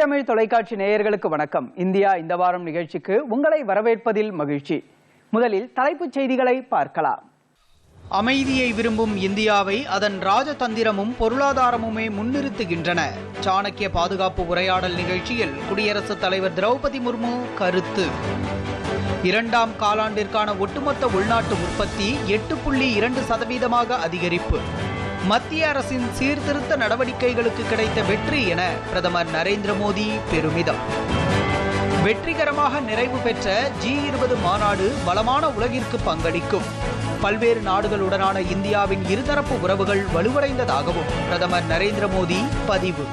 தமிழ் தொலைக்காட்சி நேயர்களுக்கு வணக்கம். இந்தியா இந்த வாரம் நிகழ்ச்சிக்கு உங்களை வரவேற்பதில் மகிழ்ச்சி. முதலில் தலைப்புச் செய்திகளை பார்க்கலாம். அமைதியை விரும்பும் இந்தியாவை அதன் ராஜதந்திரமும் பொருளாதாரமுமே முன்னிறுத்துகின்றன. சாணக்கிய பாதுகாப்பு உரையாடல் நிகழ்ச்சியில் குடியரசுத் தலைவர் திரௌபதி முர்மு கருத்து. இரண்டாம் காலாண்டிற்கான ஒட்டுமொத்த உள்நாட்டு உற்பத்தி எட்டு புள்ளி இரண்டு சதவீதமாக அதிகரிப்பு. மத்திய அரசின் சீர்திருத்த நடவடிக்கைகளுக்கு கிடைத்த வெற்றி என பிரதமர் நரேந்திர மோடி பெருமிதம். வெற்றிகரமாக நிறைவு பெற்ற ஜி இருபது மாநாடு வளமான உலகிற்கு பங்களிக்கும். பல்வேறு நாடுகளுடனான இந்தியாவின் இருதரப்பு உறவுகள் வலுவடைந்ததாகவும் பிரதமர் நரேந்திர மோடி பதிவு.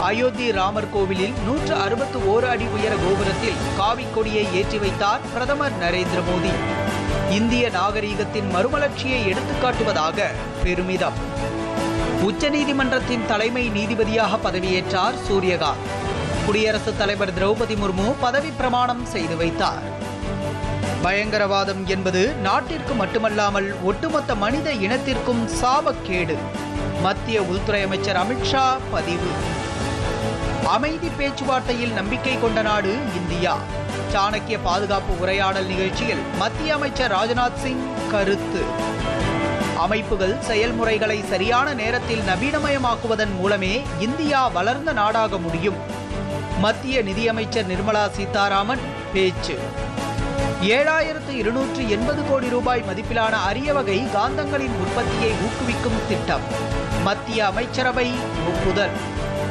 அயோத்தி ராமர் கோவிலில் நூற்று அறுபத்து ஓரு அடி உயர கோபுரத்தில் காவிக்கொடியை ஏற்றி வைத்தார் பிரதமர் நரேந்திர மோடி. இந்திய நாகரீகத்தின் மறுமலர்ச்சியை எடுத்துக்காட்டுவதாக பெருமிதம். உச்சநீதிமன்றத்தின் தலைமை நீதிபதியாக பதவியேற்றார் சூரியகாந்த். குடியரசுத் தலைவர் திரௌபதி முர்மு பதவி பிரமாணம் செய்து வைத்தார். பயங்கரவாதம் என்பது நாட்டிற்கு மட்டுமல்லாமல் ஒட்டுமொத்த மனித இனத்திற்கும் சாபக்கேடு. மத்திய உள்துறை அமைச்சர் அமித்ஷா பதிவு. அமைதி பேச்சுவார்த்தையில் நம்பிக்கை கொண்ட நாடு இந்தியா. சாணக்கிய பாதுகாப்பு உரையாடல் நிகழ்ச்சியில் மத்திய அமைச்சர் ராஜ்நாத் சிங் கருத்து. அமைப்புகள் செயல்முறைகளை சரியான நேரத்தில் நவீனமயமாக்குவதன் மூலமே இந்தியா வளர்ந்த நாடாக முடியும். மத்திய நிதியமைச்சர் நிர்மலா சீதாராமன் பேச்சு. ஏழாயிரத்து இருநூற்று எண்பது கோடி ரூபாய் மதிப்பிலான அரிய வகை காந்தங்களின் உற்பத்தியை ஊக்குவிக்கும் திட்டம். மத்திய அமைச்சரவை ஒப்புதல்.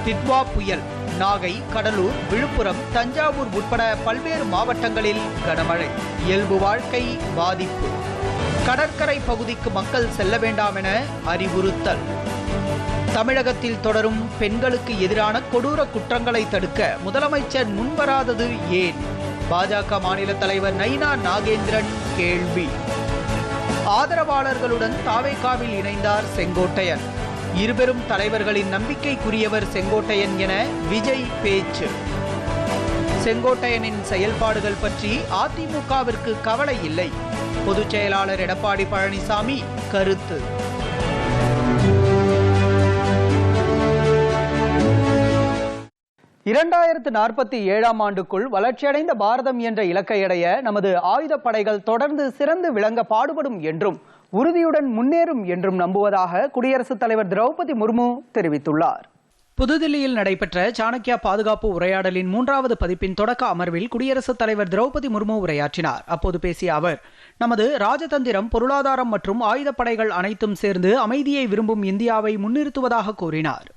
திட்வா புயல். நாகை கடலூர் விழுப்புரம் தஞ்சாவூர் உட்பட பல்வேறு மாவட்டங்களில் கனமழை. இயல்பு வாழ்க்கை பாதிப்பு. கடற்கரை பகுதிக்கு மக்கள் செல்ல வேண்டாம் என அறிவுறுத்தல். தமிழகத்தில் தொடரும் பெண்களுக்கு எதிரான கொடூர குற்றங்களை தடுக்க முதலமைச்சர் முன்வராதது ஏன்? பாஜக மாநில தலைவர் நைனா நாகேந்திரன் கேள்வி. ஆதரவாளர்களுடன் தாவேகாவில் இணைந்தார் செங்கோட்டையன். இருபெரும் தலைவர்களின் நம்பிக்கைக்குரியவர் செங்கோட்டையன் என விஜய் பேச்சு. செங்கோட்டையனின் செயல்பாடுகள் பற்றி அதிமுகவிற்கு கவலை இல்லை. பொதுச் செயலாளர் எடப்பாடி பழனிசாமி கருத்து. இரண்டாயிரத்து நாற்பத்தி ஏழாம் ஆண்டுக்குள் வளர்ச்சியடைந்த பாரதம் என்ற இலக்கை அடைய நமது ஆயுதப்படைகள் தொடர்ந்து சிறந்து விளங்க பாடுபடும் என்றும் உறுதியுடன் முன்னேறும் என்றும் நம்புவதாக குடியரசுத் தலைவர் திரௌபதி முர்மு தெரிவித்துள்ளார். புதுதில்லியில் நடைபெற்ற சாணக்கியா பாதுகாப்பு உரையாடலின் மூன்றாவது பதிப்பின் தொடக்க அமர்வில் குடியரசுத் தலைவர் திரௌபதி முர்மு உரையாற்றினார். அப்போது பேசிய அவர் நமது ராஜதந்திரம் பொருளாதாரம் மற்றும் ஆயுதப்படைகள் அனைத்தும் சேர்ந்து அமைதியை விரும்பும் இந்தியாவை முன்னிறுத்துவதாக கூறினார்.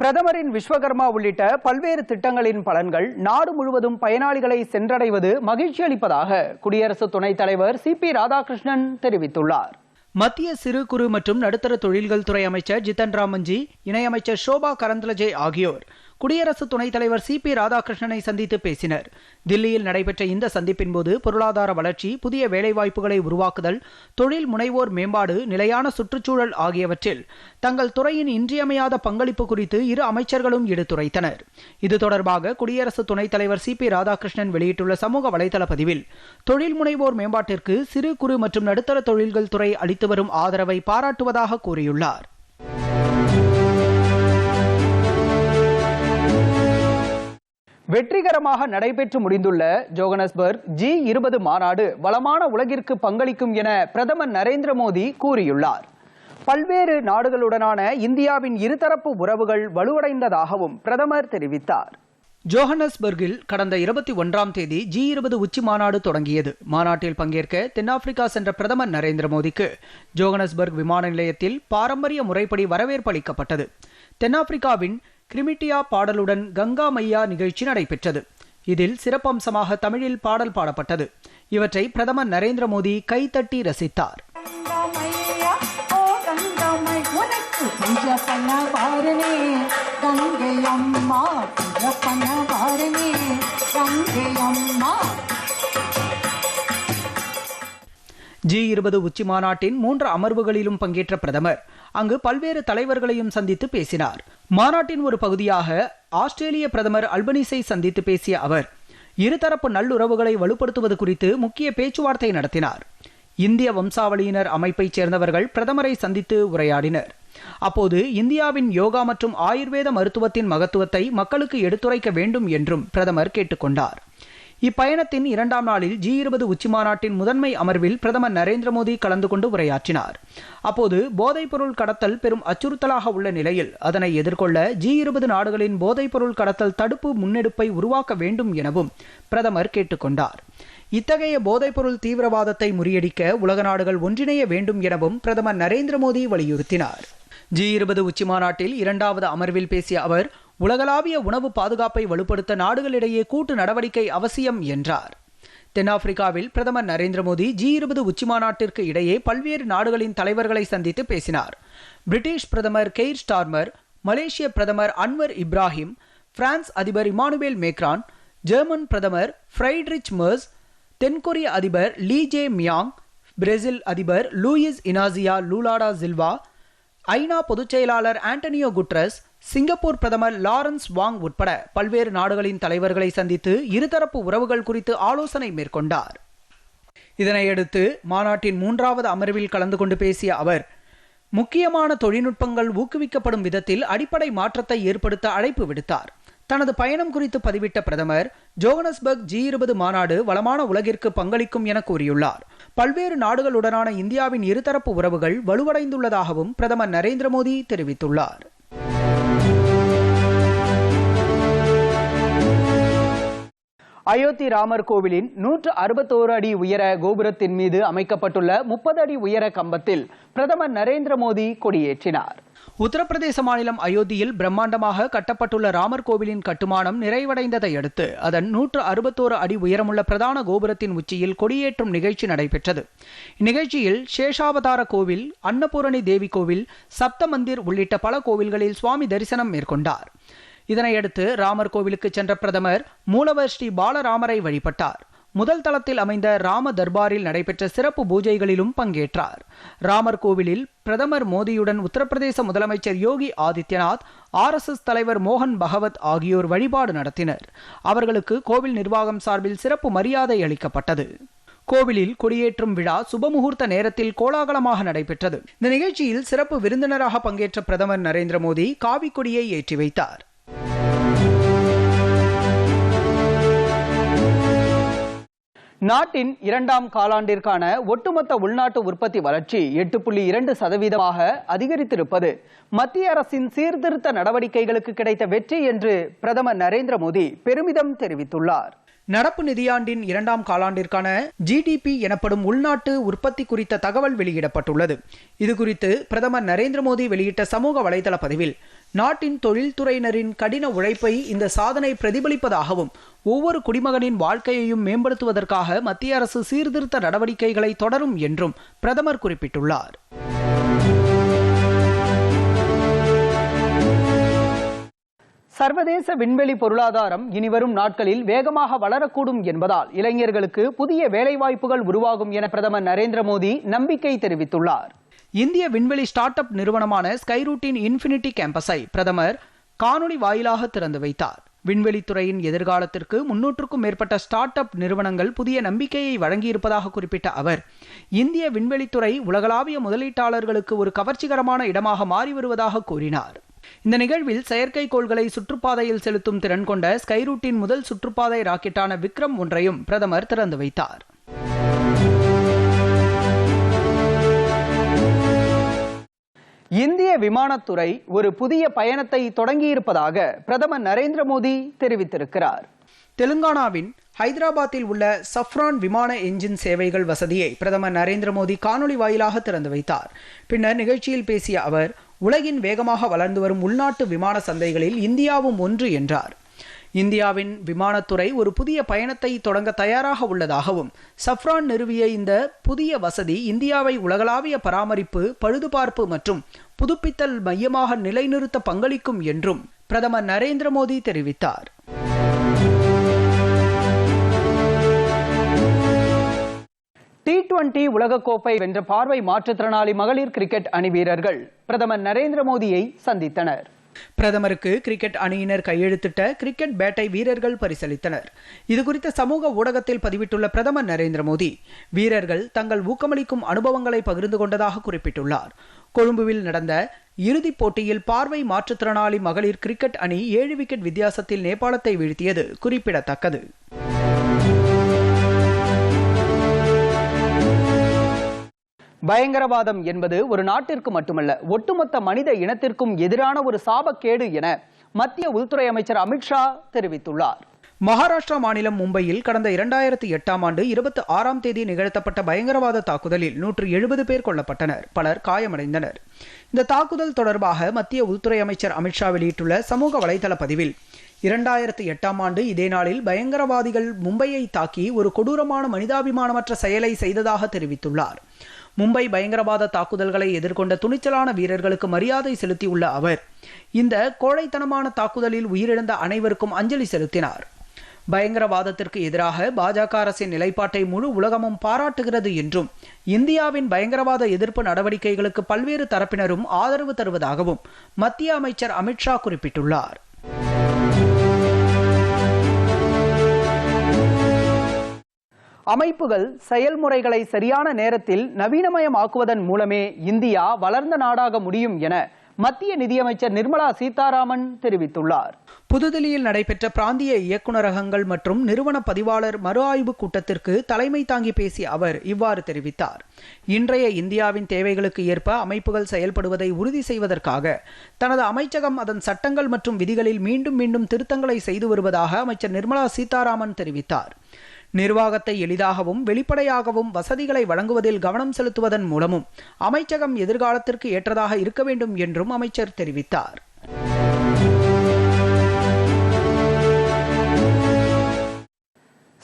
பிரதமரின் விஸ்வகர்மா உள்ளிட்ட பல்வேறு திட்டங்களின் பலன்கள் நாடு முழுவதும் பயனாளிகளை சென்றடைவது மகிழ்ச்சி அளிப்பதாக குடியரசு துணைத் தலைவர் சி பி ராதாகிருஷ்ணன் தெரிவித்துள்ளார். மத்திய சிறு குறு மற்றும் நடுத்தர தொழில்கள் துறை அமைச்சர் ஜித்தன் ராமன்ஜி இணையமைச்சர் ஷோபா கரந்தலஜே ஆகியோர் குடியரசு துணைத் தலைவர் சி பி ராதாகிருஷ்ணனை சந்தித்து பேசினர். தில்லியில் நடைபெற்ற இந்த சந்திப்பின் போது பொருளாதார வளர்ச்சி புதிய வேலைவாய்ப்புகளை உருவாக்குதல் தொழில் முனைவோர் மேம்பாடு நிலையான சுற்றுச்சூழல் ஆகியவற்றில் தங்கள் துறையின் இன்றியமையாத பங்களிப்பு குறித்து இரு அமைச்சர்களும் எடுத்துரைத்தனர். இது தொடர்பாக குடியரசு துணைத் தலைவர் சி பி ராதாகிருஷ்ணன் வெளியிட்டுள்ள சமூக வலைதள பதிவில் தொழில் முனைவோர் மேம்பாட்டிற்கு சிறு குறு மற்றும் நடுத்தர தொழில்கள் துறை அளித்து வரும் ஆதரவை பாராட்டுவதாக கூறியுள்ளார். வெற்றிகரமாக நடைபெற்று முடிந்துள்ள ஜோகனஸ்பர்க் ஜி இருபது மாநாடு வளமான உலகிற்கு பங்களிக்கும் என பிரதமர் நரேந்திர மோடி கூறியுள்ளார். பல்வேறு நாடுகளுடனான இந்தியாவின் இருதரப்பு உறவுகள் வலுவடைந்ததாகவும் பிரதமர் தெரிவித்தார். ஜோஹன்னஸ்பர்கில் கடந்த இருபத்தி ஒன்றாம் தேதி ஜி இருபது உச்சி மாநாடு தொடங்கியது. மாநாட்டில் பங்கேற்க தென்னாப்பிரிக்கா சென்ற பிரதமர் நரேந்திர மோடிக்கு ஜோகனஸ்பர்க் விமான நிலையத்தில் பாரம்பரிய முறைப்படி வரவேற்பு அளிக்கப்பட்டது. தென்னாப்பிரிக்காவின் கிரிமிட்டியா பாடலுடன் கங்கா மையா நிகழ்ச்சி நடைபெற்றது. இதில் சிறப்பம்சமாக தமிழில் பாடல் பாடப்பட்டது. இவற்றை பிரதமர் நரேந்திர மோடி கைத்தட்டி ரசித்தார். பண்ண கங்கை அம்மா ஜி இருபது உச்சி மாநாட்டின் மூன்று அமர்வுகளிலும் பங்கேற்ற பிரதமர். அங்கு பல்வேறு தலைவர்களையும் சந்தித்து பேசினார். மாநாட்டின் ஒரு பகுதியாக ஆஸ்திரேலிய பிரதமர் அல்பனீஸை சந்தித்து பேசிய அவர் இருதரப்பு நல்லுறவுகளை வலுப்படுத்துவது குறித்து முக்கிய பேச்சுவார்த்தை நடத்தினார். இந்திய வம்சாவளியினர் அமைப்பைச் சேர்ந்தவர்கள் பிரதமரை சந்தித்து உரையாடினர். அப்போது இந்தியாவின் யோகா மற்றும் ஆயுர்வேத மருத்துவத்தின் மகத்துவத்தை மக்களுக்கு எடுத்துரைக்க வேண்டும் என்றும் பிரதமர் கேட்டுக்கொண்டார். இப்பயணத்தின் இரண்டாம் நாளில் ஜி இருபது உச்சிமாநாட்டின் முதன்மை அமர்வில் பிரதமர் நரேந்திர மோடி கலந்து கொண்டு உரையாற்றினார். அப்போது போதைப்பொருள் கடத்தல் பெரும் அச்சுறுத்தலாக உள்ள நிலையில் அதனை எதிர்கொள்ள ஜி இருபது நாடுகளின் போதைப்பொருள் கடத்தல் தடுப்பு முன்னெடுப்பை உருவாக்க வேண்டும் எனவும் பிரதமர் கேட்டுக்கொண்டார். இத்தகைய போதைப்பொருள் தீவிரவாதத்தை முறியடிக்க உலக நாடுகள் ஒன்றிணைய வேண்டும் எனவும் பிரதமர் நரேந்திர மோடி வலியுறுத்தினார். ஜி இருபது உச்சிமாநாட்டில் இரண்டாவது அமர்வில் பேசிய அவர் உலகளாவிய உணவு பாதுகாப்பை வலுப்படுத்த நாடுகளிடையே கூட்டு நடவடிக்கை அவசியம் என்றார். தென்னாப்பிரிக்காவில் பிரதமர் நரேந்திர மோடி ஜி இருபது உச்சிமாநாட்டிற்கு இடையே பல்வேறு நாடுகளின் தலைவர்களை சந்தித்து பேசினார். பிரிட்டிஷ் பிரதமர் கெய்ர் ஸ்டார்மர் மலேசிய பிரதமர் அன்வர் இப்ராஹிம் பிரான்ஸ் அதிபர் இமானுவேல் மேக்ரான் ஜெர்மன் பிரதமர் ஃப்ரைட்ரிச் மர்ஸ் தென்கொரிய அதிபர் லீ ஜே மியாங் பிரேசில் அதிபர் Luiz Inacio Lula da Silva ஐநா பொதுச் செயலாளர் ஆண்டனியோ குட்ரஸ் சிங்கப்பூர் பிரதமர் லாரன்ஸ் வாங் உட்பட பல்வேறு நாடுகளின் தலைவர்களை சந்தித்து இருதரப்பு உறவுகள் குறித்து ஆலோசனை மேற்கொண்டார். இதனையடுத்து மாநாட்டின் மூன்றாவது அமர்வில் கலந்து கொண்டு பேசிய அவர் முக்கியமான தொழில்நுட்பங்கள் ஊக்குவிக்கப்படும் விதத்தில் அடிப்படை மாற்றத்தை ஏற்படுத்த அழைப்பு விடுத்தார். தனது பயணம் குறித்து பதிவிட்ட பிரதமர் ஜோகனஸ்பர்க் ஜி இருபது மாநாடு வளமான உலகிற்கு பங்களிக்கும் என கூறியுள்ளார். பல்வேறு நாடுகளுடனான இந்தியாவின் இருதரப்பு உறவுகள் வலுவடைந்துள்ளதாகவும் பிரதமர் நரேந்திர மோடி தெரிவித்துள்ளார். அயோத்தி ராமர் கோவிலின் நூற்று அறுபத்தோரு அடி உயர கோபுரத்தின் மீது அமைக்கப்பட்டுள்ள முப்பது அடி உயர கம்பத்தில் பிரதமர் நரேந்திர மோடி கொடியேற்றினார். உத்தரப்பிரதேச மாநிலம் அயோத்தியில் பிரம்மாண்டமாக கட்டப்பட்டுள்ள ராமர் கோவிலின் கட்டுமானம் நிறைவடைந்ததை அடுத்து அதன் நூற்று அறுபத்தோரு அடி உயரமுள்ள பிரதான கோபுரத்தின் உச்சியில் கொடியேற்றும் நிகழ்ச்சி நடைபெற்றது. இந்நிகழ்ச்சியில் சேஷாவதார கோவில் அன்னபூரணி தேவி கோவில் சப்தமந்திர் உள்ளிட்ட பல கோவில்களில் சுவாமி தரிசனம் மேற்கொண்டார். இதனையடுத்து ராமர் கோவிலுக்கு சென்ற பிரதமர் மூலவர் ஸ்ரீ பாலராமரை வழிபட்டார். முதல் தளத்தில் அமைந்த ராம தர்பாரில் நடைபெற்ற சிறப்பு பூஜைகளிலும் பங்கேற்றார். ராமர் கோவிலில் பிரதமர் மோடியுடன் உத்தரப்பிரதேச முதலமைச்சர் யோகி ஆதித்யநாத் ஆர்எஸ்எஸ் தலைவர் மோகன் பகவத் ஆகியோர் வழிபாடு நடத்தினர். அவர்களுக்கு கோவில் நிர்வாகம் சார்பில் சிறப்பு மரியாதை அளிக்கப்பட்டது. கோவிலில் கொடியேற்றும் விழா சுபமுகூர்த்த நேரத்தில் கோலாகலமாக நடைபெற்றது. இந்த நிகழ்ச்சியில் சிறப்பு விருந்தினராக பங்கேற்ற பிரதமர் நரேந்திர மோடி காவி கொடியை ஏற்றி வைத்தார். நாட்டின் இரண்டாம் காலாண்டிற்கான ஒட்டுமொத்த உள்நாட்டு உற்பத்தி வளர்ச்சி எட்டு புள்ளி இரண்டு சதவீதமாக அதிகரித்திருப்பது மத்திய அரசின் சீர்திருத்த நடவடிக்கைகளுக்கு கிடைத்த வெற்றி என்று பிரதமர் நரேந்திர மோடி பெருமிதம் தெரிவித்துள்ளார். நடப்பு நிதியாண்டின் இரண்டாம் காலாண்டிற்கான ஜிடிபி எனப்படும் உள்நாட்டு உற்பத்தி குறித்த தகவல் வெளியிடப்பட்டுள்ளது. இதுகுறித்து பிரதமர் நரேந்திர மோடி வெளியிட்ட சமூக வலைதள பதிவில் நாட்டின் தொழில்துறையினரின் கடின உழைப்பை இந்த சாதனை பிரதிபலிப்பதாகவும் ஒவ்வொரு குடிமகனின் வாழ்க்கையையும் மேம்படுத்துவதற்காக மத்திய அரசு சீர்திருத்த நடவடிக்கைகளை தொடரும் என்றும் பிரதமர் குறிப்பிட்டுள்ளார். சர்வதேச விண்வெளி பொருளாதாரம் இனிவரும் நாட்களில் வேகமாக வளரக்கூடும் என்பதால் இளைஞர்களுக்கு புதிய வேலைவாய்ப்புகள் உருவாகும் என பிரதமர் நரேந்திர மோடி நம்பிக்கை தெரிவித்துள்ளார். இந்திய விண்வெளி ஸ்டார்ட் அப் நிறுவனமான ஸ்கைரூட்டின் இன்ஃபினிட்டி கேம்பஸை பிரதமர் காணொலி வாயிலாக திறந்து வைத்தார். விண்வெளித்துறையின் எதிர்காலத்திற்கு முன்னூற்றுக்கும் மேற்பட்ட ஸ்டார்ட் அப் நிறுவனங்கள் புதிய நம்பிக்கையை வழங்கியிருப்பதாக குறிப்பிட்ட அவர் இந்திய விண்வெளித்துறை உலகளாவிய முதலீட்டாளர்களுக்கு ஒரு கவர்ச்சிகரமான இடமாக மாறி வருவதாக கூறினார். இந்த நிகழ்வில் செயற்கைக்கோள்களை சுற்றுப்பாதையில் செலுத்தும் திறன் கொண்ட ஸ்கைரூட்டின் முதல் சுற்றுப்பாதை ராக்கெட்டான விக்ரம் ஒன்றையும் பிரதமர் திறந்து வைத்தார். இந்திய விமானத்துறை ஒரு புதிய பயணத்தை தொடங்கியிருப்பதாக பிரதமர் நரேந்திர மோடி தெரிவித்திருக்கிறார். தெலுங்கானாவின் ஹைதராபாத்தில் உள்ள சஃப்ரான் விமான என்ஜின் சேவைகள் வசதியை பிரதமர் நரேந்திர மோடி காணொலி வாயிலாக திறந்து வைத்தார். பின்னர் நிகழ்ச்சியில் பேசிய அவர் உலகின் வேகமாக வளர்ந்து வரும் உள்நாட்டு விமான சந்தைகளில் இந்தியாவும் ஒன்று என்றார். இந்தியாவின் விமானத்துறை ஒரு புதிய பயணத்தை தொடங்க தயாராக உள்ளதாகவும் சஃப்ரான் நிறுவிய இந்த புதிய வசதி இந்தியாவை உலகளாவிய பராமரிப்பு பழுதுபார்ப்பு மற்றும் புதுப்பித்தல் மையமாக நிலைநிறுத்த பங்களிக்கும் என்றும் பிரதமர் நரேந்திர மோடி தெரிவித்தார். டி டுவெண்டி உலகக்கோப்பை வென்ற பார்வை மாற்றுத்திறனாளி மகளிர் கிரிக்கெட் அணி வீரர்கள். பிரதமர் நரேந்திர மோடியை சந்தித்தனர். பிரதமருக்கு கிரிக்கெட் அணியினர் கையெழுத்திட்ட கிரிக்கெட் பேட்டை வீரர்கள் பரிசளித்தனர். இதுகுறித்த சமூக ஊடகத்தில் பதிவிட்டுள்ள பிரதமர் நரேந்திர மோடி வீரர்கள் தங்கள் ஊக்கமளிக்கும் அனுபவங்களை பகிர்ந்து கொண்டதாக குறிப்பிட்டுள்ளார். கொழும்புவில் நடந்த இறுதிப் போட்டியில் பார்வை மாற்றுத்திறனாளி மகளிர் கிரிக்கெட் அணி ஏழு விக்கெட் வித்தியாசத்தில் நேபாளத்தை வீழ்த்தியது குறிப்பிடத்தக்கது. பயங்கரவாதம் என்பது ஒரு நாட்டிற்கு மட்டுமல்ல ஒட்டுமொத்த மனித இனத்திற்கும் எதிரான ஒரு சாபக்கேடு என மத்திய உள்துறை அமைச்சர் அமித்ஷா தெரிவித்துள்ளார். மகாராஷ்டிரா மாநிலம் மும்பையில் கடந்த இரண்டாயிரத்தி எட்டாம் ஆண்டு இருபத்தி ஆறாம் தேதி நிகழ்த்தப்பட்ட பயங்கரவாத தாக்குதலில் நூற்று எழுபது பேர் கொல்லப்பட்டனர். பலர் காயமடைந்தனர். இந்த தாக்குதல் தொடர்பாக மத்திய உள்துறை அமைச்சர் அமித்ஷா வெளியிட்டுள்ள சமூக வலைதள பதிவில் இரண்டாயிரத்தி எட்டாம் ஆண்டு இதே நாளில் பயங்கரவாதிகள் மும்பையை தாக்கி ஒரு கொடூரமான மனிதாபிமானமற்ற செயலை செய்ததாக தெரிவித்துள்ளார். மும்பை பயங்கரவாத தாக்குதல்களை எதிர்கொண்ட துணிச்சலான வீரர்களுக்கு மரியாதை செலுத்தியுள்ள அவர் இந்த கோழைத்தனமான தாக்குதலில் உயிரிழந்த அனைவருக்கும் அஞ்சலி செலுத்தினார். பயங்கரவாதத்திற்கு எதிராக பாஜக அரசின் நிலைப்பாட்டை முழு உலகமும் பாராட்டுகிறது என்றும் இந்தியாவின் பயங்கரவாத எதிர்ப்பு நடவடிக்கைகளுக்கு பல்வேறு தரப்பினரும் ஆதரவு தருவதாகவும் மத்திய அமைச்சர் அமித்ஷா குறிப்பிட்டுள்ளார். அமைப்புகள் செயல்முறைகளை சரியான நேரத்தில் நவீனமயமாக்குவதன் மூலமே இந்தியா வளர்ந்த நாடாக முடியும் என மத்திய நிதியமைச்சர் நிர்மலா சீதாராமன் தெரிவித்துள்ளார். புதுதில்லியில் நடைபெற்ற பிராந்திய இயக்குநரகங்கள் மற்றும் நிறுவன பதிவாளர் மறு ஆய்வு கூட்டத்திற்கு தலைமை தாங்கி பேசிய அவர் இவ்வாறு தெரிவித்தார். இன்றைய இந்தியாவின் தேவைகளுக்கு ஏற்ப அமைப்புகள் செயல்படுவதை உறுதி செய்வதற்காக தனது அமைச்சகம் அதன் சட்டங்கள் மற்றும் விதிகளில் மீண்டும் மீண்டும் திருத்தங்களை செய்து வருவதாக அமைச்சர் நிர்மலா சீதாராமன் தெரிவித்தார். நிர்வாகத்தை எளிதாகவும் வெளிப்படையாகவும் வசதிகளை வழங்குவதில் கவனம் செலுத்துவதன் மூலமும் அமைச்சகம் எதிர்காலத்திற்கு ஏற்றதாக இருக்க வேண்டும் என்றும் அமைச்சர் தெரிவித்தார்.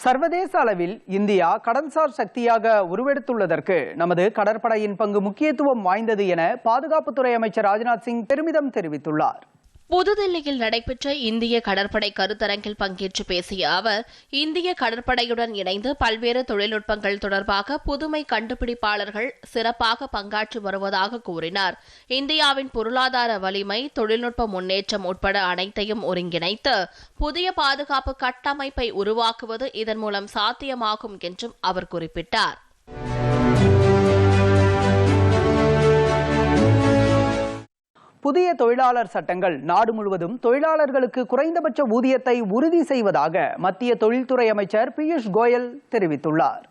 சர்வதேச அளவில் இந்தியா கடன்சார் சக்தியாக உருவெடுத்துள்ளதற்கு நமது கடற்படையின் பங்கு முக்கியத்துவம் வாய்ந்தது என பாதுகாப்புத்துறை அமைச்சர் ராஜ்நாத் சிங் பெருமிதம் தெரிவித்துள்ளார். புதுதில்லியில் நடைபெற்ற இந்திய கடற்படை கருத்தரங்கில் பங்கேற்று பேசிய அவர் இந்திய கடற்படையுடன் இணைந்து பல்வேறு தொழில்நுட்பங்கள் தொடர்பாக புதுமை கண்டுபிடிப்பாளர்கள் சிறப்பாக பங்காற்றி வருவதாக கூறினார். இந்தியாவின் பொருளாதார வலிமை தொழில்நுட்ப முன்னேற்றம் உட்பட அனைத்தையும் ஒருங்கிணைத்து புதிய பாதுகாப்பு கட்டமைப்பை உருவாக்குவது இதன் மூலம் சாத்தியமாகும் என்றும் அவர் குறிப்பிட்டார். புதிய தொழிலாளர் சட்டங்கள் நாடு முழுவதும் தொழிலாளர்களுக்கு குறைந்தபட்ச ஊதியத்தை உறுதி செய்வதாக மத்திய தொழில்துறை அமைச்சர் பியூஷ் கோயல் தெரிவித்துள்ளார்.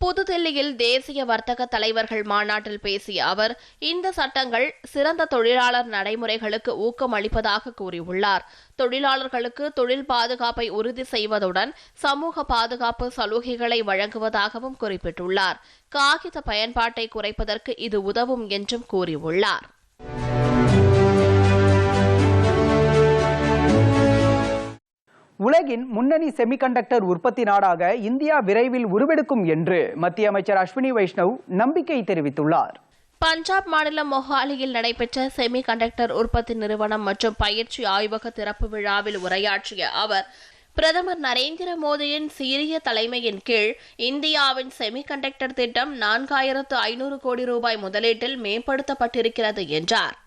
புதுதில்லியில் தேசிய வர்த்தக தலைவர்கள் மாநாட்டில் பேசிய அவர் இந்த சட்டங்கள் சிறந்த தொழிலாளர் நடைமுறைகளுக்கு ஊக்கம் அளிப்பதாக கூறியுள்ளார். தொழிலாளர்களுக்கு தொழில் பாதுகாப்பை உறுதி செய்வதுடன் சமூக பாதுகாப்பு சலுகைகளை வழங்குவதாகவும் குறிப்பிட்டுள்ளார். காகித பயன்பாட்டை குறைப்பதற்கு இது உதவும் என்றும் கூறியுள்ளார். உலகின் முன்னணி செமிகண்டக்டர் உற்பத்தி நாடாக இந்தியா விரைவில் உருவெடுக்கும் என்று மத்திய அமைச்சர் அஸ்வினி வைஷ்ணவ் நம்பிக்கை தெரிவித்துள்ளார். பஞ்சாப் மாநிலம் மொஹாலியில் நடைபெற்ற செமிகண்டக்டர் உற்பத்தி நிறுவனம் மற்றும் பயிற்சி ஆய்வக திறப்பு விழாவில் உரையாற்றிய அவர் பிரதமர் நரேந்திர மோடியின் சீரிய தலைமையின் கீழ் இந்தியாவின் செமிகண்டக்டர் திட்டம் நான்காயிரத்து ஐநூறு கோடி ரூபாய் முதலீட்டில் மேம்படுத்தப்பட்டிருக்கிறது என்றார்.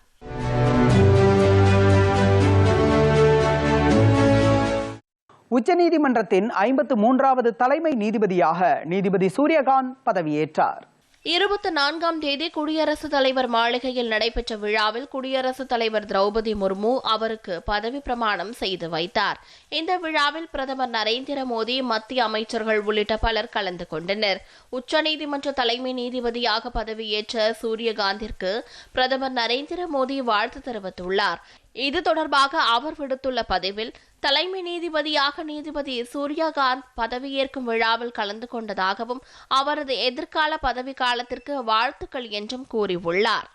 உச்சநீதிமன்றத்தின் ஐம்பத்து மூன்றாவது தலைமை நீதிபதியாக நீதிபதி சூரியகாந்த் பதவியேற்றார். இருபத்தி நான்காம் தேதி குடியரசுத் தலைவர் மாளிகையில் நடைபெற்ற விழாவில் குடியரசுத் தலைவர் திரௌபதி முர்மு அவருக்கு பதவி பிரமாணம் செய்து வைத்தார். இந்த விழாவில் பிரதமர் நரேந்திர மோடி மத்திய அமைச்சர்கள் உள்ளிட்ட பலர் கலந்து கொண்டனர். உச்சநீதிமன்ற தலைமை நீதிபதியாக பதவியேற்ற சூரியகாந்திற்கு பிரதமர் நரேந்திர மோடி வாழ்த்து தெரிவித்துள்ளார். இது தொடர்பாக அவர் விடுத்துள்ள பதிவில் தலைமை நீதிபதியாக நீதிபதி சூர்யாகாந்த் பதவியேற்கும் விழாவில் கலந்து கொண்டதாகவும் அவரது எதிர்கால பதவி காலத்திற்கு வாழ்த்துக்கள் என்றும் கூறியுள்ளார்.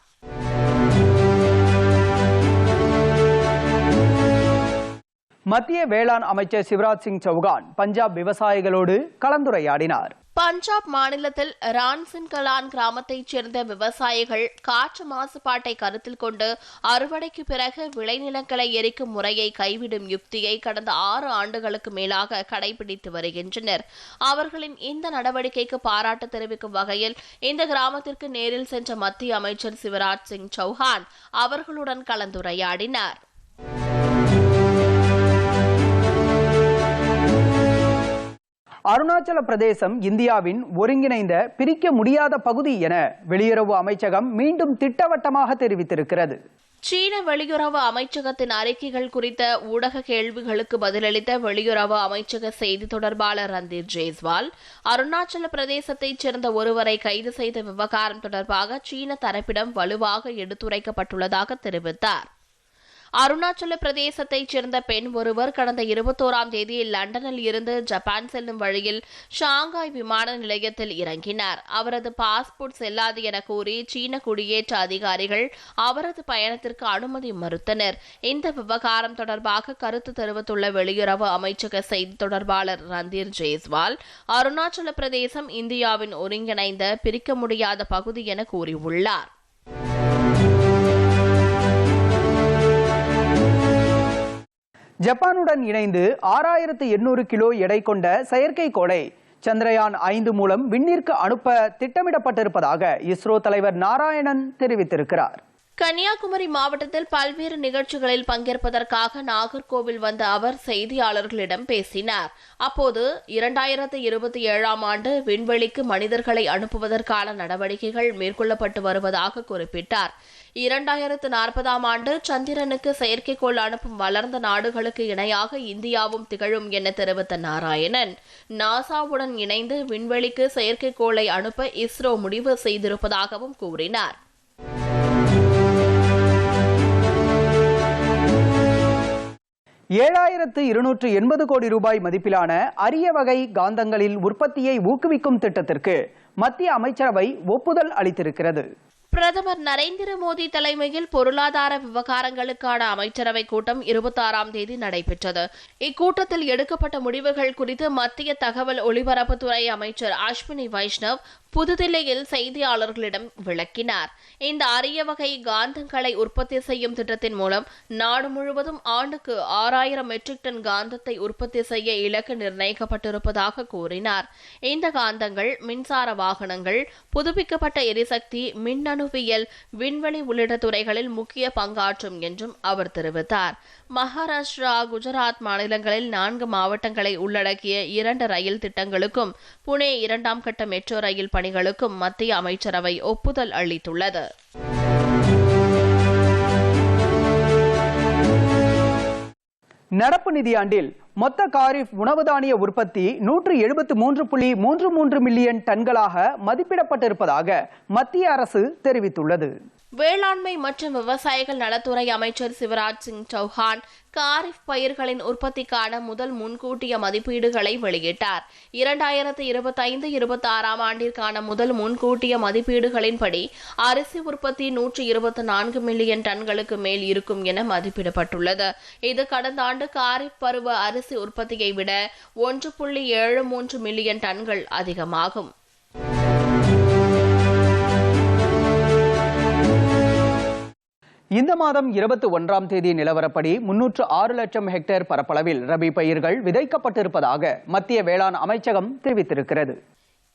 மத்திய வேளாண் அமைச்சர் சிவராஜ் சிங் சௌகான் பஞ்சாப் விவசாயிகளோடு கலந்துரையாடினார். பஞ்சாப் மாநிலத்தில் ரான்சின் கலான் கிராமத்தைச் சேர்ந்த விவசாயிகள் காற்று மாசுபாட்டை கருத்தில் கொண்டு அறுவடைக்கு பிறகு விளைநிலங்களை எரிக்கும் முறையை கைவிடும் யுக்தியை கடந்த ஆறு ஆண்டுகளுக்கு மேலாக கடைபிடித்து வருகின்றனர். அவர்களின் இந்த நடவடிக்கைக்கு பாராட்டு தெரிவிக்கும் வகையில் இந்த கிராமத்திற்கு நேரில் சென்ற மத்திய அமைச்சர் சிவராஜ் சிங் சௌஹான் அவர்களுடன் கலந்துரையாடினார். அருணாச்சல பிரதேசம் இந்தியாவின் ஒருங்கிணைந்த பிரிக்க முடியாத பகுதி என வெளியுறவு அமைச்சகம் மீண்டும் திட்டவட்டமாக தெரிவித்திருக்கிறது. சீன வெளியுறவு அமைச்சகத்தின் அறிக்கைகள் குறித்த ஊடக கேள்விகளுக்கு பதிலளித்த வெளியுறவு அமைச்சக செய்தி தொடர்பாளர் ரந்தீர் ஜெய்ஸ்வால் அருணாச்சல பிரதேசத்தைச் சேர்ந்த ஒருவரை கைது செய்த விவகாரம் தொடர்பாக சீன தரப்பிடம் வலுவாக எடுத்துரைக்கப்பட்டுள்ளதாக தெரிவித்தார். அருணாச்சல பிரதேசத்தைச் சேர்ந்த பெண் ஒருவர் கடந்த இருபத்தோராம் தேதி லண்டனில் இருந்து ஜப்பான் செல்லும் வழியில் ஷாங்காய் விமான நிலையத்தில் இறங்கினார். அவரது பாஸ்போர்ட் செல்லாது என கூறி சீன குடியேற்ற அதிகாரிகள் அவரது பயணத்திற்கு அனுமதி மறுத்தனர். இந்த விவகாரம் தொடர்பாக கருத்து தெரிவித்துள்ள வெளியுறவு அமைச்சக செய்தி தொடர்பாளர் ரந்தீர் ஜெய்ஸ்வால் அருணாச்சல பிரதேசம் இந்தியாவின் ஒருங்கிணைந்த பிரிக்க முடியாத பகுதி என கூறியுள்ளார். ஜப்பானுடன் இணைந்து ஆறாயிரத்து எண்ணூறு கிலோ எடை கொண்ட செயற்கைக்கோளை சந்திரயான் ஐந்து மூலம் விண்ணிற்கு அனுப்ப திட்டமிடப்பட்டிருப்பதாக இஸ்ரோ தலைவர் நாராயணன் தெரிவித்திருக்கிறார். கன்னியாகுமரி மாவட்டத்தில் பல்வேறு நிகழ்ச்சிகளில் பங்கேற்பதற்காக நாகர்கோவில் வந்த அவர் செய்தியாளர்களிடம் பேசினார். அப்போது இரண்டாயிரத்து இருபத்தி ஏழாம் ஆண்டு விண்வெளிக்கு மனிதர்களை அனுப்புவதற்கான நடவடிக்கைகள் மேற்கொள்ளப்பட்டு வருவதாக குறிப்பிட்டார். இரண்டாயிரத்து நாற்பதாம் ஆண்டு சந்திரனுக்கு செயற்கைக்கோள் அனுப்பும் வளர்ந்த நாடுகளுக்கு இணையாக இந்தியாவும் திகழும் என தெரிவித்த நாராயணன் நாசாவுடன் இணைந்து விண்வெளிக்கு செயற்கைக்கோளை அனுப்ப இஸ்ரோ முடிவு செய்திருப்பதாகவும் கூறினார். ஏழாயிரத்து இருநூற்று எண்பது கோடி ரூபாய் மதிப்பிலான அரிய வகை காந்தங்களில் உற்பத்தியை ஊக்குவிக்கும் திட்டத்திற்கு மத்திய அமைச்சரவை ஒப்புதல் அளித்திருக்கிறது. பிரதமர் நரேந்திர மோடி தலைமையில் பொருளாதார விவகாரங்களுக்கான அமைச்சரவை கூட்டம் இருபத்தாறாம் தேதி நடைபெற்றது. இக்கூட்டத்தில் எடுக்கப்பட்ட முடிவுகள் குறித்து மத்திய தகவல் ஒலிபரப்புத்துறை அமைச்சர் அஸ்வினி வைஷ்ணவ் புதுதில்லியில் செய்தியாளர்களிடம் விளக்கினார். இந்த அரிய வகை காந்தங்களை உற்பத்தி செய்யும் திட்டத்தின் மூலம் நாடு முழுவதும் ஆண்டுக்கு ஆறாயிரம் மெட்ரிக் டன் காந்தத்தை உற்பத்தி செய்ய இலக்கு நிர்ணயிக்கப்பட்டிருப்பதாக கூறினார். இந்த காந்தங்கள் மின்சார வாகனங்கள் புதுப்பிக்கப்பட்ட எரிசக்தி மின்னணுவியல் விண்வெளி உள்ளிட்ட துறைகளில் முக்கிய பங்காற்றும் என்றும் அவர் தெரிவித்தார். மகாராஷ்டிரா குஜராத் மாநிலங்களில் நான்கு மாவட்டங்களை உள்ளடக்கிய இரண்டு ரயில் திட்டங்களுக்கும் புனே இரண்டாம் கட்ட மெட்ரோ ரயில் பணிகளுக்கும் மத்திய அமைச்சரவை ஒப்புதல் அளித்துள்ளது. நடப்பு நிதியாண்டில் மொத்த காரிஃப் உணவு தானிய உற்பத்தி நூற்று எழுபத்து மூன்று புள்ளி மூன்று மூன்று மில்லியன் டன்களாக மதிப்பிடப்பட்டிருப்பதாக மத்திய அரசு தெரிவித்துள்ளது. வேளாண்மை மற்றும் விவசாயிகள் நலத்துறை அமைச்சர் சிவராஜ் சிங் சௌஹான் காரிஃப் பயிர்களின் உற்பத்திக்கான முதல் முன்கூட்டிய மதிப்பீடுகளை வெளியிட்டார். இரண்டாயிரத்தி இருபத்தைந்து இருபத்தாறாம் ஆண்டிற்கான முதல் முன்கூட்டிய மதிப்பீடுகளின்படி அரிசி உற்பத்தி நூற்றி இருபத்தி நான்கு மில்லியன் டன்களுக்கு மேல் இருக்கும் என மதிப்பிடப்பட்டுள்ளது. இது கடந்த ஆண்டு காரிஃப் பருவ அரிசி உற்பத்தியை விட ஒன்று புள்ளி ஏழு மூன்று மில்லியன் டன்கள் அதிகமாகும். இந்த மாதம் இருபத்தி ஒன்றாம் தேதி நிலவரப்படி முன்னூற்று ஆறு லட்சம் ஹெக்டேர் பரப்பளவில் ரபி பயிர்கள் விதைக்கப்பட்டிருப்பதாக மத்திய வேளாண் அமைச்சகம் தெரிவித்திருக்கிறது.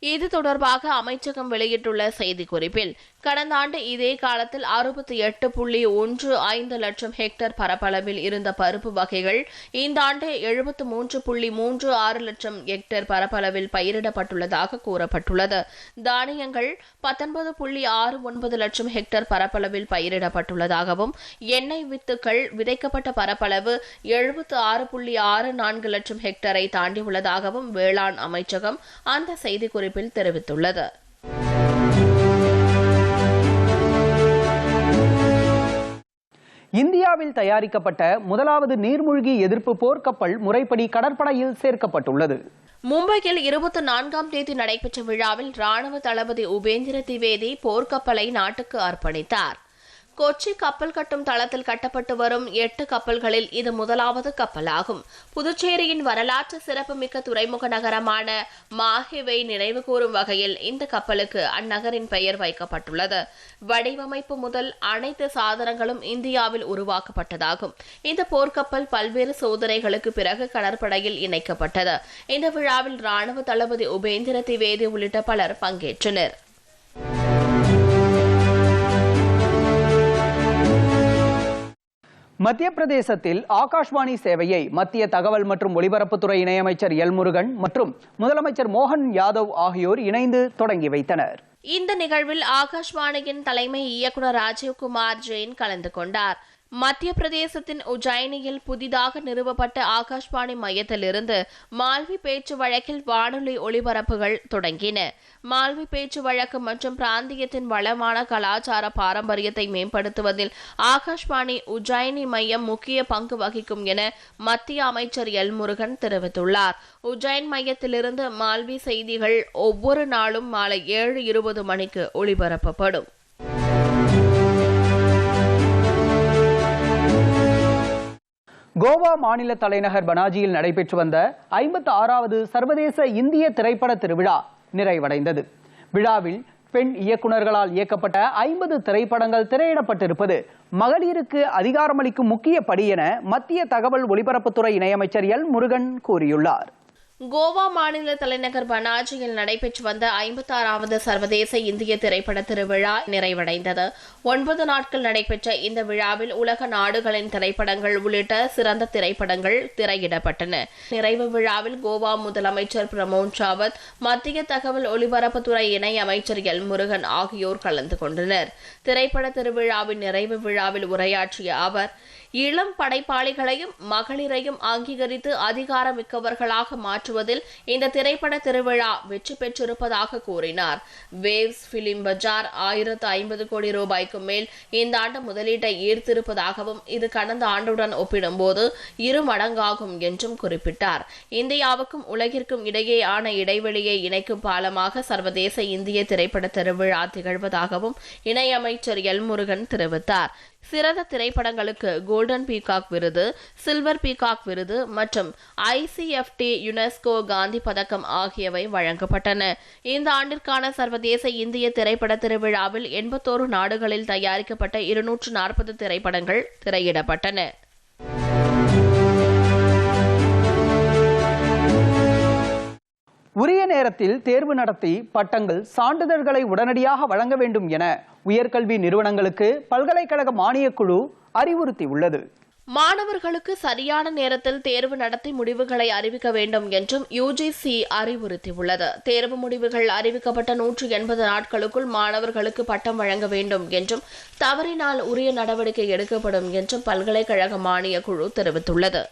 இது தொடர்பாக அமைச்சகம் வெளியிட்டுள்ள செய்திக்குறிப்பில் கடந்த ஆண்டு இதே காலத்தில் அறுபத்தி எட்டு புள்ளி ஒன்று ஐந்து லட்சம் ஹெக்டேர் பரப்பளவில் இருந்த பருப்பு வகைகள் இந்த ஆண்டு எழுபத்து மூன்று புள்ளி மூன்று ஆறு லட்சம் ஹெக்டேர் பரப்பளவில் பயிரிடப்பட்டுள்ளதாக கூறப்பட்டுள்ளது. தானியங்கள் பத்தொன்பது புள்ளி ஆறு ஒன்பது லட்சம் ஹெக்டேர் பரப்பளவில் பயிரிடப்பட்டுள்ளதாகவும் எண்ணெய் வித்துக்கள் விதைக்கப்பட்ட பரப்பளவு எழுபத்து ஆறு புள்ளி ஆறு நான்கு லட்சம் ஹெக்டேரை தாண்டியுள்ளதாகவும் வேளாண் அமைச்சகம் அந்த செய்திக்குறிப்பில் தெரிவித்துள்ளது. இந்தியாவில் தயாரிக்கப்பட்ட முதலாவது நீர்மூழ்கி எதிர்ப்பு போர்க்கப்பல் முறைப்படி கடற்படையில் சேர்க்கப்பட்டுள்ளது. மும்பையில் இருபத்தி நான்காம் தேதி நடைபெற்ற விழாவில் ராணுவ தளபதி உபேந்திர திவேதி போர்க்கப்பலை நாட்டுக்கு அர்ப்பணித்தார். கொச்சி கப்பல் கட்டும் தளத்தில் கட்டப்பட்டு வரும் எட்டு கப்பல்களில் இது முதலாவது கப்பலாகும். புதுச்சேரியின் வரலாற்று சிறப்புமிக்க துறைமுக நகரமான மாஹேவை நினைவு கூறும் வகையில் இந்த கப்பலுக்கு அந்நகரின் பெயர் வைக்கப்பட்டுள்ளது. வடிவமைப்பு முதல் அனைத்து சாதனங்களும் இந்தியாவில் உருவாக்கப்பட்டதாகும். இந்த போர்க்கப்பல் பல்வேறு சோதனைகளுக்கு பிறகு கடற்படையில் இணைக்கப்பட்டது. இந்த விழாவில் ராணுவ தளபதி உபேந்திர திவேதி உள்ளிட்ட பலர் பங்கேற்றனர். மத்திய பிரதேசத்தில் ஆகாஷ்வாணி சேவையை மத்திய தகவல் மற்றும் ஒலிபரப்புத்துறை இணையமைச்சர் எல் முருகன் மற்றும் முதலமைச்சர் மோகன் யாதவ் ஆகியோர் இணைந்து தொடங்கி வைத்தனர். இந்த நிகழ்வில் ஆகாஷ்வாணியின் தலைமை இயக்குனர் ராஜீவ்குமார் ஜெயின் கலந்து கொண்டார். மத்திய பிரதேசத்தின் உஜ்ஜயினியில் புதிதாக நிறுவப்பட்ட ஆகாஷ்வாணி மையத்திலிருந்து மால்வி பேச்சு வழக்கில் வானொலி ஒளிபரப்புகள் தொடங்கின. மால்வி பேச்சு வழக்கு மற்றும் பிராந்தியத்தின் வளமான கலாச்சார பாரம்பரியத்தை மேம்படுத்துவதில் ஆகாஷ்வாணி உஜ்ஜயினி மையம் முக்கிய பங்கு வகிக்கும் என மத்திய அமைச்சர் எல் முருகன் தெரிவித்துள்ளார். உஜ்ஜைன் மையத்திலிருந்து மால்வி செய்திகள் ஒவ்வொரு நாளும் மாலை ஏழு இருபது மணிக்கு ஒளிபரப்பப்படும். கோவா மாநில தலைநகர் பனாஜியில் நடைபெற்று வந்த ஐம்பத்தி ஆறாவது சர்வதேச இந்திய திரைப்பட திருவிழா நிறைவடைந்தது. விழாவில் பெண் இயக்குனர்களால் இயக்கப்பட்ட ஐம்பது திரைப்படங்கள் திரையிடப்பட்டிருப்பது மகளிருக்கு அதிகாரமளிக்கும் முக்கிய படி என மத்திய தகவல் ஒலிபரப்புத்துறை இணையமைச்சர் எல் முருகன் கூறியுள்ளார். கோவா மாநில தலைநகர் பனாஜியில் நடைபெற்று வந்த ஐம்பத்தாறாவது சர்வதேச இந்திய திரைப்பட திருவிழா நிறைவடைந்தது. ஒன்பது நாட்கள் நடைபெற்ற இந்த விழாவில் உலக நாடுகளின் திரைப்படங்கள் உள்ளிட்ட சிறந்த திரைப்படங்கள் திரையிடப்பட்டன. நிறைவு விழாவில் கோவா முதலமைச்சர் பிரமோத் சாவத் மத்திய தகவல் ஒலிபரப்புத்துறை இணை அமைச்சர் எல். முருகன் ஆகியோர் கலந்து கொண்டனர். திரைப்பட திருவிழாவின் நிறைவு விழாவில் உரையாற்றிய அவர் இளம் படைப்பாளிகளையும் மகளிரையும் அங்கீகரித்து அதிகாரமிக்கவர்களாக மாற்றுவதில் இந்த திரைப்பட திருவிழா வெற்றி பெற்றிருப்பதாக கூறினார். வேவ்ஸ் பிலிம் பஜார் ஆயிரத்து ஐம்பது கோடி ரூபாய்க்கு மேல் இந்த ஆண்டு முதலீட்டை ஈர்த்திருப்பதாகவும் இது கடந்த ஆண்டுடன் ஒப்பிடும்போது இரு மடங்காகும் என்றும் குறிப்பிட்டார். இந்தியாவுக்கும் உலகிற்கும் இடையேயான இடைவெளியை இணைக்கும் பாலமாக சர்வதேச இந்திய திரைப்பட திருவிழா திகழ்வதாகவும் இணையமைச்சர் எல் முருகன் தெரிவித்தார். சிறந்த திரைப்படங்களுக்கு கோல்டன் பீகாக் விருது சில்வர் பீகாக் விருது மற்றும் ஐசிஎஃப்டி யுனெஸ்கோ காந்தி பதக்கம் ஆகியவை வழங்கப்பட்டன. இந்த ஆண்டிற்கான சர்வதேச இந்திய திரைப்பட திருவிழாவில் எண்பத்தோரு நாடுகளில் தயாரிக்கப்பட்ட இருநூற்று நாற்பது திரைப்படங்கள் திரையிடப்பட்டன. உரிய நேரத்தில் தேர்வு நடத்தி பட்டங்கள் சான்றிதழ்களை உடனடியாக வழங்க வேண்டும் என உயர்கல்வி நிறுவனங்களுக்கு பல்கலைக்கழக மானியக் குழு அறிவுறுத்தியுள்ளது மாணவர்களுக்கு சரியான நேரத்தில் தேர்வு நடத்தி முடிவுகளை அறிவிக்க வேண்டும் என்றும் யுஜிசி அறிவுறுத்தியுள்ளது தேர்வு முடிவுகள் அறிவிக்கப்பட்ட நூற்று எண்பது நாட்களுக்குள் மாணவர்களுக்கு பட்டம் வழங்க வேண்டும் என்றும் தவறினால் உரிய நடவடிக்கை எடுக்கப்படும் என்றும் பல்கலைக்கழக மானியக் குழு தெரிவித்துள்ளது.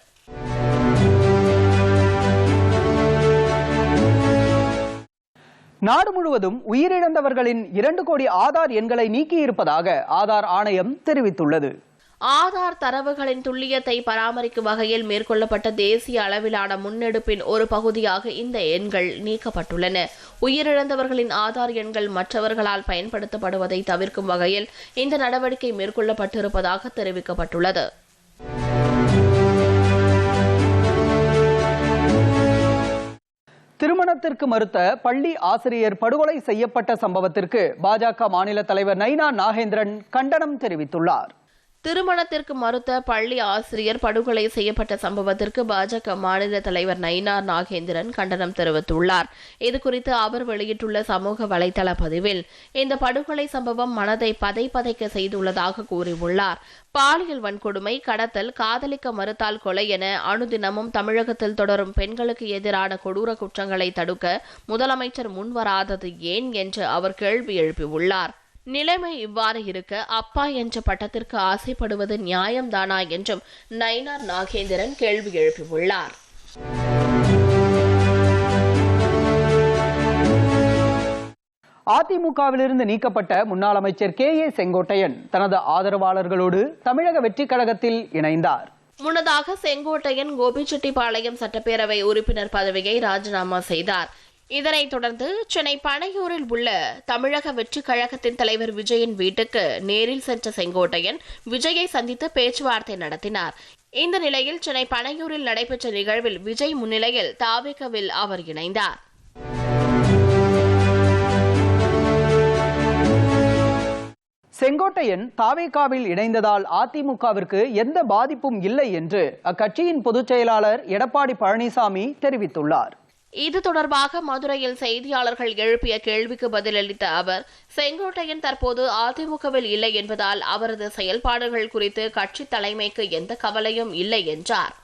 நாடு முழுவதும் உயிரிழந்தவர்களின் இரண்டு கோடி ஆதார் எண்களை நீக்கியிருப்பதாக ஆதார் ஆணையம் தெரிவித்துள்ளது. ஆதார் தரவுகளின் துல்லியத்தை பராமரிக்கும் வகையில் மேற்கொள்ளப்பட்ட தேசிய அளவிலான முன்னெடுப்பின் ஒரு பகுதியாக இந்த எண்கள் நீக்கப்பட்டுள்ளன. உயிரிழந்தவர்களின் ஆதார் எண்கள் மற்றவர்களால் பயன்படுத்தப்படுவதை தவிர்க்கும் வகையில் இந்த நடவடிக்கை மேற்கொள்ளப்பட்டிருப்பதாக தெரிவிக்கப்பட்டுள்ளது. திருமணத்திற்கு மறுத்த பள்ளி ஆசிரியர் படுகொலை செய்யப்பட்ட சம்பவத்திற்கு பாஜக மாநில தலைவர் நைனா நாகேந்திரன் கண்டனம் தெரிவித்துள்ளார். திருமணத்திற்கு மறுத்த பள்ளி ஆசிரியர் படுகொலை செய்யப்பட்ட சம்பவத்திற்கு பாஜக மாநில தலைவர் நயினார் நாகேந்திரன் கண்டனம் தெரிவித்துள்ளார். இதுகுறித்து அவர் வெளியிட்டுள்ள சமூக வலைதள பதிவில் இந்த படுகொலை சம்பவம் மனதை பதை பதைக்க செய்துள்ளதாக கூறியுள்ளார். பாலியல் வன்கொடுமை கடத்தல் காதலிக்க மறுத்தால் கொலை என அனுதினமும் தமிழகத்தில் தொடரும் பெண்களுக்கு எதிரான கொடூர குற்றங்களை தடுக்க முதலமைச்சர் முன்வராதது ஏன் என்று அவர் கேள்வி எழுப்பியுள்ளார். நிலைமை இவ்வாறு இருக்க அப்பா என்ற பட்டத்திற்கு ஆசைப்படுவது நியாயம்தானா என்றும் நயினார் நாகேந்திரன் கேள்வி எழுப்பியுள்ளார். அதிமுகவிலிருந்து நீக்கப்பட்ட முன்னாள் அமைச்சர் கே ஏ செங்கோட்டையன் தனது ஆதரவாளர்களோடு தமிழக வெற்றிக் கழகத்தில் இணைந்தார். முன்னதாக செங்கோட்டையன் கோபிச்செட்டிப்பாளையம் சட்டப்பேரவை உறுப்பினர் பதவியை ராஜினாமா செய்தார். இதனைத் தொடர்ந்து சென்னை பனையூரில் உள்ள தமிழக வெற்றிக் கழகத்தின் தலைவர் விஜயின் வீட்டுக்கு நேரில் சென்ற செங்கோட்டையன் விஜயை சந்தித்து பேச்சுவார்த்தை நடத்தினார். இந்த நிலையில் சென்னை பனையூரில் நடைபெற்ற நிகழ்வில் விஜய் முன்னிலையில் தாவேகவில் அவர் இணைந்தார். செங்கோட்டையன் தாவேகாவில் இணைந்ததால் அதிமுகவிற்கு எந்த பாதிப்பும் இல்லை என்று அக்கட்சியின் பொதுச் செயலாளர் எடப்பாடி பழனிசாமி தெரிவித்துள்ளார். இது தொடர்பாக மதுரையில் செய்தியாளர்கள் எழுப்பிய கேள்விக்கு பதிலளித்த அவர் செங்கோட்டையன் தற்போது அதிமுகவில் இல்லை என்பதால் அவரது செயல்பாடுகள் குறித்து கட்சி தலைமைக்கு எந்த கவலையும் இல்லை என்றார்.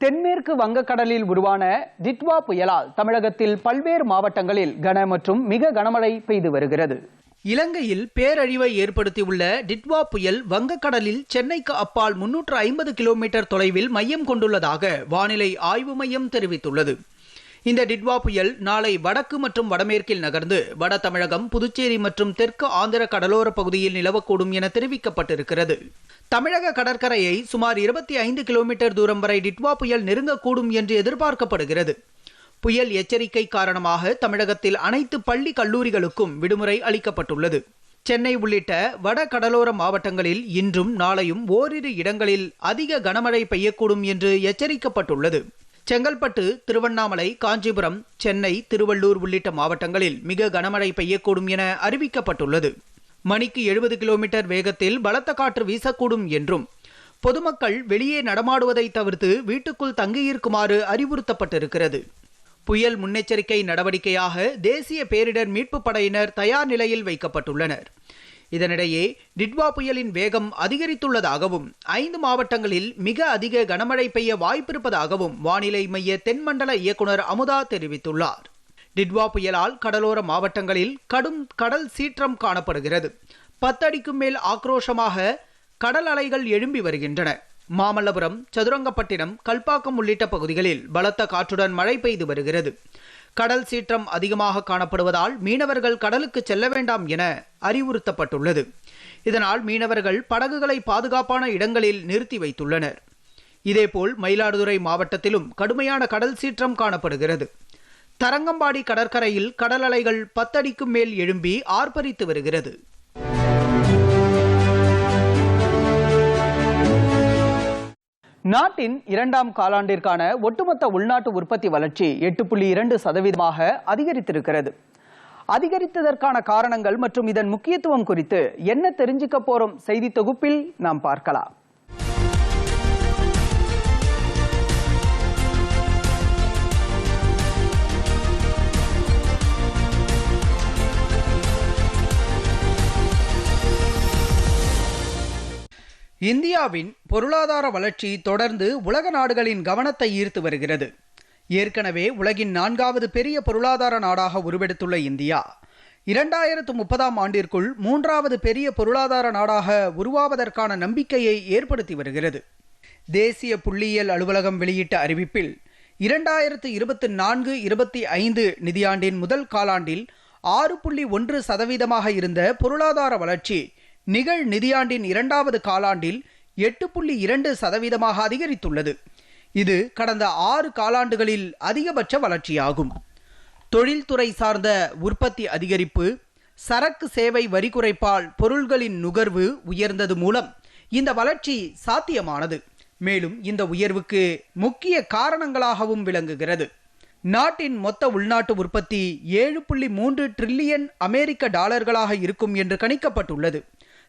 தென்மேற்கு வங்கக்கடலில் உருவான டிட்வா புயலால் தமிழகத்தில் பல்வேறு மாவட்டங்களில் கன மற்றும் மிக கனமழை பெய்து வருகிறது. இலங்கையில் பேரழிவை ஏற்படுத்தியுள்ள டிட்வா புயல் வங்கக்கடலில் சென்னைக்கு அப்பால் முன்னூற்று ஐம்பது கிலோமீட்டர் தொலைவில் மையம் கொண்டுள்ளதாக வானிலை ஆய்வு மையம் தெரிவித்துள்ளது. இந்த டிட்வா புயல் நாளை வடக்கு மற்றும் வடமேற்கில் நகர்ந்து வட தமிழகம் புதுச்சேரி மற்றும் தெற்கு ஆந்திர கடலோர பகுதியில் நிலவக்கூடும் என தெரிவிக்கப்பட்டிருக்கிறது. தமிழக கடற்கரையை சுமார் இருபத்தி ஐந்து கிலோமீட்டர் தூரம் வரை டிட்வா புயல் நெருங்கக்கூடும் என்று எதிர்பார்க்கப்படுகிறது. புயல் எச்சரிக்கை காரணமாக தமிழகத்தில் அனைத்து பள்ளி கல்லூரிகளுக்கும் விடுமுறை அளிக்கப்பட்டுள்ளது. சென்னை உள்ளிட்ட வட கடலோர மாவட்டங்களில் இன்றும் நாளையும் ஓரிரு இடங்களில் அதிக கனமழை பெய்யக்கூடும் என்று எச்சரிக்கப்பட்டுள்ளது. செங்கல்பட்டு திருவண்ணாமலை காஞ்சிபுரம் சென்னை திருவள்ளூர் உள்ளிட்ட மாவட்டங்களில் மிக கனமழை பெய்யக்கூடும் என அறிவிக்கப்பட்டுள்ளது. மணிக்கு எழுபது கிலோமீட்டர் வேகத்தில் பலத்த காற்று வீசக்கூடும் என்றும் பொதுமக்கள் வெளியே நடமாடுவதை தவிர்த்து வீட்டுக்குள் தங்கியிருக்குமாறு அறிவுறுத்தப்பட்டிருக்கிறது. புயல் முன்னெச்சரிக்கை நடவடிக்கையாக தேசிய பேரிடர் மீட்புப் படையினர் தயார் நிலையில் வைக்கப்பட்டுள்ளனர். இதனிடையே டிட்வா புயலின் வேகம் அதிகரித்துள்ளதாகவும் ஐந்து மாவட்டங்களில் மிக அதிக கனமழை பெய்ய வாய்ப்பிருப்பதாகவும் வானிலை மைய தென்மண்டல இயக்குனர் அமுதா தெரிவித்துள்ளார். டிட்வா புயலால் கடலோர மாவட்டங்களில் கடும் கடல் சீற்றம் காணப்படுகிறது. பத்தடிக்கும் மேல் ஆக்ரோஷமாக கடல் அலைகள் எழும்பி வருகின்றன. மாமல்லபுரம் சதுரங்கப்பட்டினம் கல்பாக்கம் உள்ளிட்ட பகுதிகளில் பலத்த காற்றுடன் மழை பெய்து வருகிறது. கடல் சீற்றம் அதிகமாக காணப்படுவதால் மீனவர்கள் கடலுக்கு செல்ல வேண்டாம் என அறிவுறுத்தப்பட்டுள்ளது. இதனால் மீனவர்கள் படகுகளை பாதுகாப்பான இடங்களில் நிறுத்தி வைத்துள்ளனர். இதேபோல் மயிலாடுதுறை மாவட்டத்திலும் கடுமையான கடல் சீற்றம் காணப்படுகிறது. தரங்கம்பாடி கடற்கரையில் கடல் அலைகள் பத்தடிக்கும் மேல் எழும்பி ஆர்ப்பரித்து வருகிறது. நாட்டின் இரண்டாம் காலாண்டிற்கான ஒட்டுமொத்த உள்நாட்டு உற்பத்தி வளர்ச்சி எட்டு புள்ளி இரண்டு சதவீதமாக அதிகரித்திருக்கிறது. அதிகரித்ததற்கான காரணங்கள் மற்றும் இதன் முக்கியத்துவம் குறித்து என்ன தெரிஞ்சுக்க போறோம் செய்தி தொகுப்பில் நாம் பார்க்கலாம். இந்தியாவின் பொருளாதார வளர்ச்சி தொடர்ந்து உலக நாடுகளின் கவனத்தை ஈர்த்து வருகிறது. ஏற்கனவே உலகின் நான்காவது பெரிய பொருளாதார நாடாக உருவெடுத்துள்ள இந்தியா. இரண்டாயிரத்து முப்பதாம் ஆண்டிற்குள் மூன்றாவது பெரிய பொருளாதார நாடாக உருவாவதற்கான நம்பிக்கையை ஏற்படுத்தி வருகிறது. தேசிய புள்ளியியல் அலுவலகம் வெளியிட்ட அறிவிப்பில் இரண்டாயிரத்து இருபத்தி நான்கு இருபத்தி ஐந்து நிதியாண்டின் முதல் காலாண்டில் ஆறு புள்ளி ஒன்று சதவீதமாக இருந்த பொருளாதார வளர்ச்சி நிகழ் நிதியாண்டின் இரண்டாவது காலாண்டில் எட்டு புள்ளி இரண்டு சதவீதமாக அதிகரித்துள்ளது. இது கடந்த ஆறு காலாண்டுகளில் அதிகபட்ச வளர்ச்சியாகும். தொழில்துறை சார்ந்த உற்பத்தி அதிகரிப்பு சரக்கு சேவை வரி குறைப்பால் பொருள்களின் நுகர்வு உயர்ந்தது மூலம் இந்த வளர்ச்சி சாத்தியமானது. மேலும் இந்த உயர்வுக்கு முக்கிய காரணங்களாகவும் விளங்குகிறது. நாட்டின் மொத்த உள்நாட்டு உற்பத்தி ஏழு புள்ளி மூன்று ட்ரில்லியன் அமெரிக்க டாலர்களாக இருக்கும் என்று கணிக்கப்பட்டுள்ளது.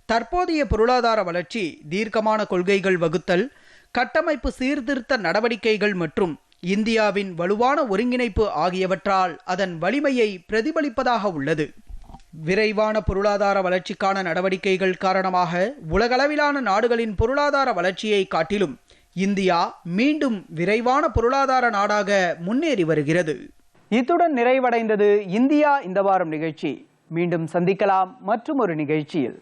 தற்போதைய பொருளாதார வளர்ச்சி தீர்க்கமான கொள்கைகள் வகுத்தல் கட்டமைப்பு சீர்திருத்த நடவடிக்கைகள் மற்றும் இந்தியாவின் வலுவான ஒருங்கிணைப்பு ஆகியவற்றால் அதன் வலிமையை பிரதிபலிப்பதாக உள்ளது. விரைவான பொருளாதார வளர்ச்சிக்கான நடவடிக்கைகள் காரணமாக உலகளவிலான நாடுகளின் பொருளாதார வளர்ச்சியை காட்டிலும் இந்தியா மீண்டும் விரைவான பொருளாதார நாடாக முன்னேறி வருகிறது. இத்துடன் நிறைவடைந்தது இந்தியா இந்த வாரம் நிகழ்ச்சி. மீண்டும் சந்திக்கலாம் மற்றும் ஒரு நிகழ்ச்சியில்.